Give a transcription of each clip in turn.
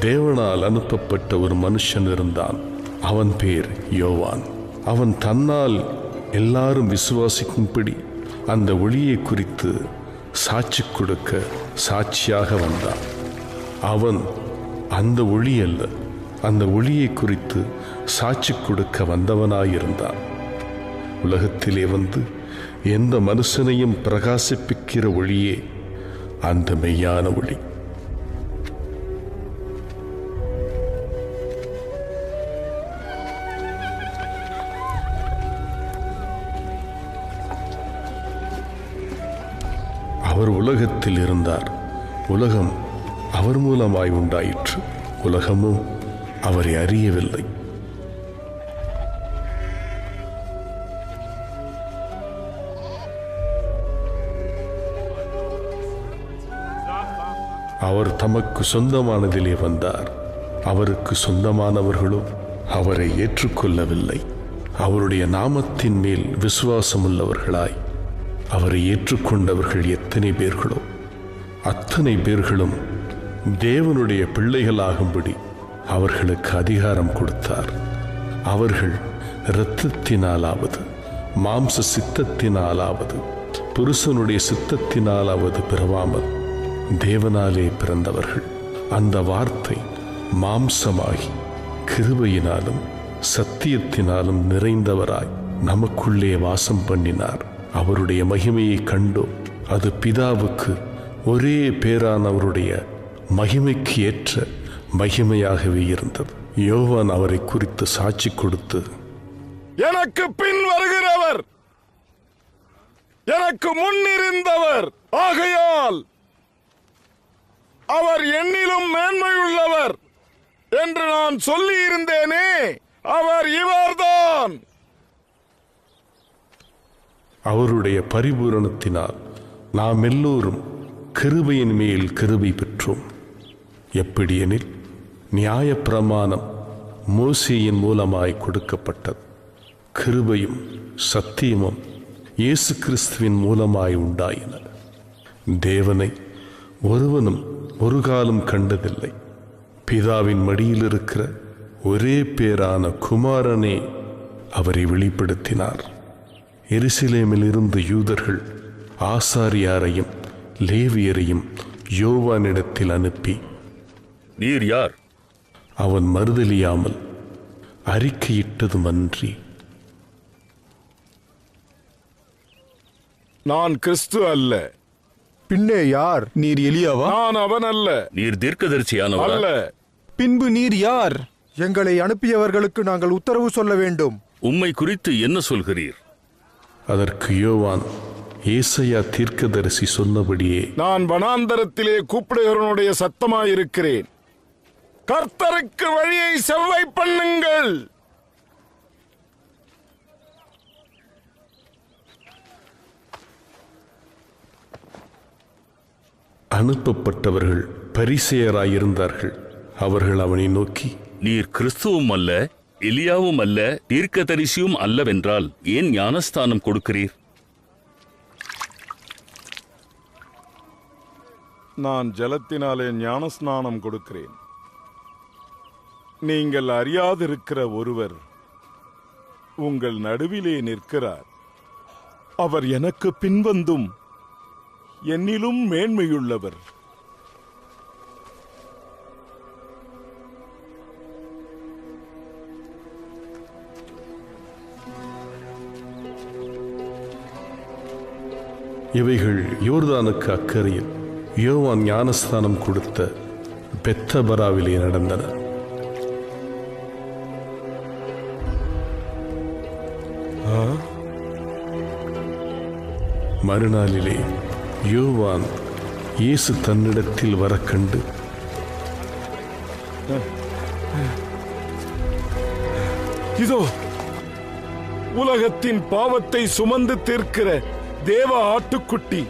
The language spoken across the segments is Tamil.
தேவனால் அனுப்பப்பட்ட ஒரு மனுஷன் இருந்தான். அவன் பேர் யோவான். அவன் தன்னால் எல்லாரும் விசுவாசிக்கும்படி அந்த ஒளியை குறித்து சாட்சி கொடுக்க சாட்சியாக வந்தான். அவன் அந்த ஒளி அல்ல அந்த ஒளியை குறித்து சாட்சி கொடுக்க வந்தவனாயிருந்தான். உலகத்திலே வந்து எந்த மனுஷனையும் பிரகாசிப்பிக்கிற ஒளியே அந்த மெய்யான ஒளி. அவர் உலகத்தில் இருந்தார். உலகம் அவர் மூலமாய் உண்டாயிற்று. உலகமும் அவரை அறியவில்லை. அவர் தமக்கு சொந்தமானதிலே வந்தார். அவருக்கு சொந்தமானவர்களும் அவரை ஏற்றுக்கொள்ளவில்லை. அவருடைய நாமத்தின் மேல் விசுவாசமுள்ளவர்களாய் அவரை ஏற்றுக்கொண்டவர்கள் எத்தனை பேர்களோ அத்தனை பேர்களும் தேவனுடைய பிள்ளைகளாகும்படி அவர்களுக்கு அதிகாரம் கொடுத்தார். அவர்கள் இரத்தத்தினாலாவது மாம்ச சித்தத்தினாலாவது புருஷனுடைய சித்தத்தினாலாவது பிறவாமல் தேவனாலே பிறந்தவர்கள். அந்த வார்த்தை மாம்சமாகி கிருபையினாலும் சத்தியத்தினாலும் நிறைந்தவராய் நமக்குள்ளே வாசம் பண்ணினார். அவருடைய மகிமையை கண்டோம் அது பிதாவுக்கு ஒரே பேரானவருடைய மகிமைக்கு ஏற்ற மகிமையாகவே இருந்தது. யோவான் அவரை குறித்து சாட்சி கொடுத்து எனக்கு பின் வருகிறவர் எனக்கு முன்னிருந்தவர் ஆகையால் அவர் என்னிலும் மேன்மையுள்ளவர் என்று நான் சொல்லியிருந்தேனே அவர் இவர்தான். அவருடைய பரிபூரணத்தினால் நாம் எல்லோரும் கிருபையின் மேல் கிருபை பெற்றோம். எப்படியெனில் நியாயப்பிரமாணம் மோசியின் மூலமாய் கொடுக்கப்பட்டது. கிருபையும் சத்தியமும் இயேசு கிறிஸ்துவின் மூலமாய் உண்டாயின. தேவனை ஒருவனும் ஒரு காலம் கண்டதில்லை. பிதாவின் மடியில் இருக்கிற ஒரே பேரான குமாரனே அவரை வெளிப்படுத்தினார். எருசலேமில் இருந்து யூதர்கள் ஆசாரியாரையும் லேவியரையும் யோவானிடத்தில் அனுப்பி நீர் யார்? அவன் மறுதலியாமல் அறிக்கையிட்டதுமன்றி நான் கிறிஸ்து அல்ல. பின்னே யார்? நீர் எலியாவா? நான் அவன் அல்ல. நீர் தீர்க்கதரிசியானவரா? அல்ல. பின்பு நீர் யார்? எங்களை அனுப்பியவர்களுக்கு நாங்கள் உத்தரவு சொல்ல வேண்டும். உம்மை குறித்து என்ன சொல்கிறீர்? அதற்கு யோவான் ஏசையா தீர்க்கதரிசி சொன்னபடியே நான் வனாந்தரத்திலே கூப்பிடுகிறவனுடைய சத்தமாயிருக்கிறேன். கர்த்தருக்கு வழியை செவ்வை பண்ணுங்கள். அனுப்பப்பட்டவர்கள் பரிசெயராயிருந்தார்கள். அவர்கள் அவனை நோக்கி நீர் கிறிஸ்துவும் அல்ல எலியாவும் அல்ல தீர்க்கதரிசியும் அல்லவென்றால் ஏன் ஞானஸ்தானம் கொடுக்கிறீர்? நான் ஜலத்தினாலே ஞானஸ்நானம் கொடுக்கிறேன். நீங்கள் அறியாதிருக்கிற ஒருவர் உங்கள் நடுவிலே நிற்கிறார். அவர் எனக்கு பின்வந்தும் என்னிலும் மேன்மையுள்ளவர். இவைகள் யோர்தானுக்கு அக்கறையில் யோவான் ஞானஸ்தானம் கொடுத்த பெத்தபராவிலே நடந்தன. மறுநாளிலே யோவான் இயேசு தன்னிடத்தில் வர கண்டு இதோ உலகத்தின் பாவத்தை சுமந்து தீர்க்கிற தேவ ஆட்டுக்குட்டி.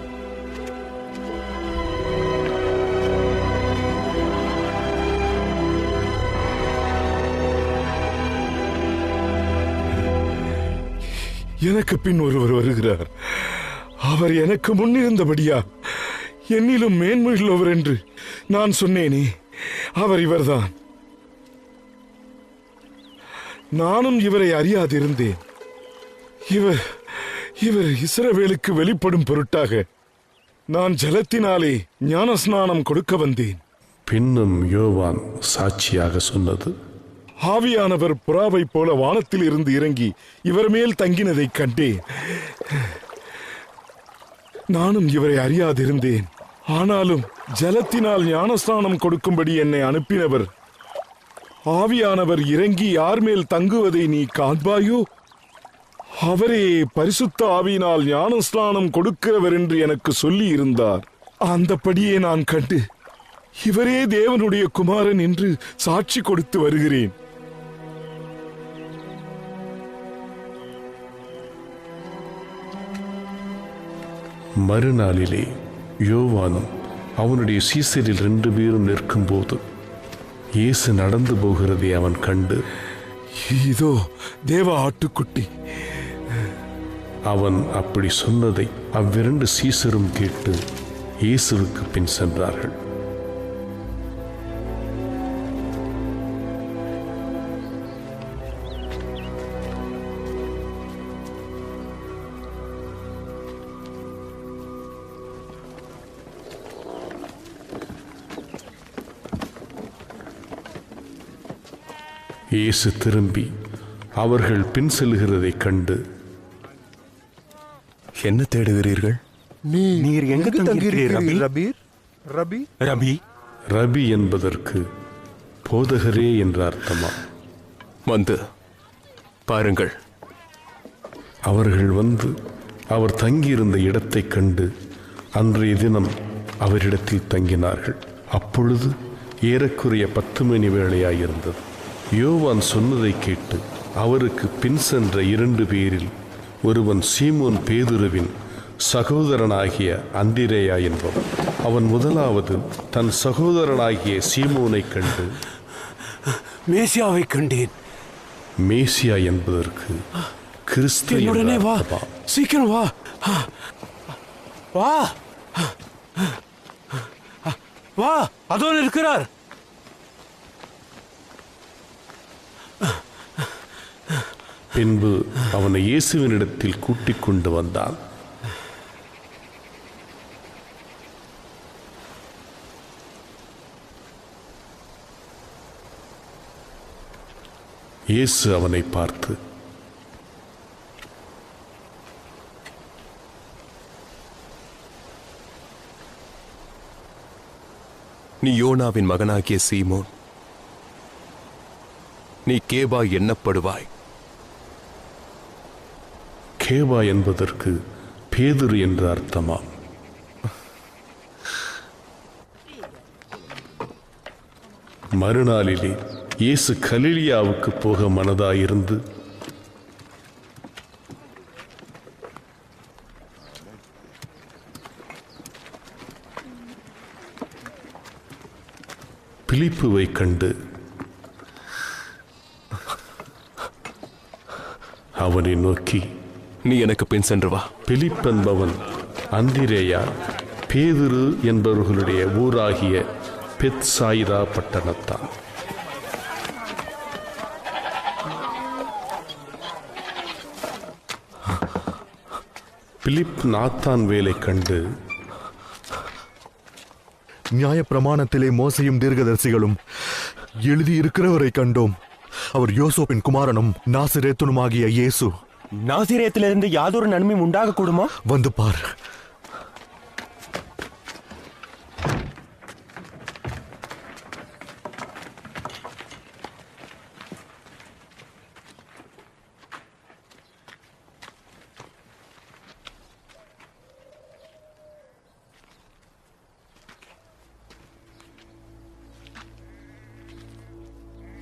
எனக்கு பின் ஒருவர் வருகிறார். அவர் எனக்கு முன்னிருந்தபடியா என்னிலும் மேன்மையுள்ளவர் என்று நான் சொன்னேனே. அவர் இவர்தான். நானும் இவரை அறியாதிருந்தேன். இவர் இவர் இஸ்ரவேலுக்கு வெளிப்படும் பொருட்டாக நான் ஜலத்தினாலே ஞானஸ்நானம் கொடுக்க வந்தேன். பின்னும் யோவான் சாட்சியாக சொன்னது ஆவியானவர் புறாவைப் போல வானத்தில் இருந்து இறங்கி இவர் மேல் தங்கினதைக் கண்டேன். நானும் இவரை அறியாதிருந்தேன். ஆனாலும் ஜலத்தினால் ஞானஸ்நானம் கொடுக்கும்படி என்னை அனுப்பினவர் ஆவியானவர் இறங்கி யார் மேல் தங்குவதை நீ காண்பாயோ? அவரே பரிசுத்த ஆவியினால் ஞானஸ்நானம் கொடுக்கிறவர் என்று எனக்கு சொல்லி இருந்தார் அந்தப்படியே நான் கண்டு இவரே தேவனுடைய குமாரன் என்று சாட்சி கொடுத்து வருகிறேன். மறுநாளிலே யோவானும் அவனுடைய சீசரில் ரெண்டு பேரும் நிற்கும்போது இயேசு நடந்து போகிறதை அவன் கண்டு இதோ தேவ ஆட்டுக்குட்டி அவன் அப்படி சொன்னதை அவ்விரண்டு சீசரும் கேட்டு இயேசுவுக்கு பின் சென்றார்கள். இயேசு திரும்பி அவர்கள் பின் செல்கிறதைக் கண்டு என்ன தேடுகிறீர்கள்? நீ நீர் எங்கு தங்கியிருக்கிறீர், ரபி? ரபீர்? ரபி? ரபி. ரபி என்பதற்கு போதகரே என்ற அர்த்தமா? வந்து பாருங்கள். அவர்கள் வந்து அவர் தங்கியிருந்த இடத்தைக் கண்டு அன்றைய தினம் அவரிடத்தில் தங்கினார்கள். அப்பொழுது ஏறக்குறைய பத்து மணி வேளையாயிருந்தது. யோவான் சொன்னதை கேட்டு அவருக்கு பின் சென்ற இரண்டு பேரில் ஒருவன் சீமோன் பேதுருவின் சகோதரனாகிய அந்திரேயா என்பவன். அவன் முதலாவது தன் சகோதரனாகிய சீமோனைக் கண்டு மேசியாவை கண்டேன். மேசியா என்பதற்கு கிறிஸ்து என்னுடனே வா. சீக்கிரம் வா. வா. வா. அதோ இருக்கிறார். பின்பு அவனை இயேசுவினிடத்தில் கூட்டிக் கொண்டு வந்தான். இயேசு அவனை பார்த்து நீ யோனாவின் மகனாகிய சீமோன் நீ கேபா எண்ணப்படுவாய் கேவா என்பதற்கு பேதுரு என்ற அர்த்தமா மறுநாளிலே இயேசு கலிலியாவுக்கு போக மனதாயிருந்து பிலிப்புவை கண்டு அவனை நோக்கி நீ எனக்கு பின் சென்று வா. பிலிப் என்பவன் அந்திரேயா பேதுரு என்பவர்களுடைய ஊராகிய பெத்சாயிதா பட்டணத்தான் பிலிப் நாத்தான் வேலை கண்டு நியாய பிரமாணத்திலே மோசையும் தீர்க்கதரிசிகளும் எழுதியிருக்கிறவரை கண்டோம். அவர் யோசோப்பின் குமாரனும் நாசிரேத்துனுமாகிய இயேசு. நாசிரியத்திலிருந்து யாதொரு நன்மையும் உண்டாக கூடுமா வந்து பார்.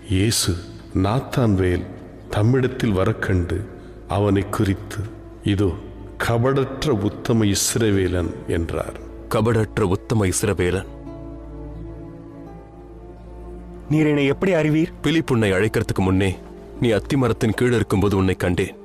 இயேசு நாத்தான் வேல் தம்மிடத்தில் வரக்கண்டு அவனை குறித்து இதோ கபடற்ற உத்தம இஸ்ரவேலன் என்றார். கபடற்ற உத்தம இஸ்ரவேலன் நீர் என்னை எப்படி அறிவீர்? பிலிப் உன்னை அழைக்கிறதுக்கு முன்னே நீ அத்திமரத்தின் கீழ் இருக்கும்போது உன்னை கண்டேன்.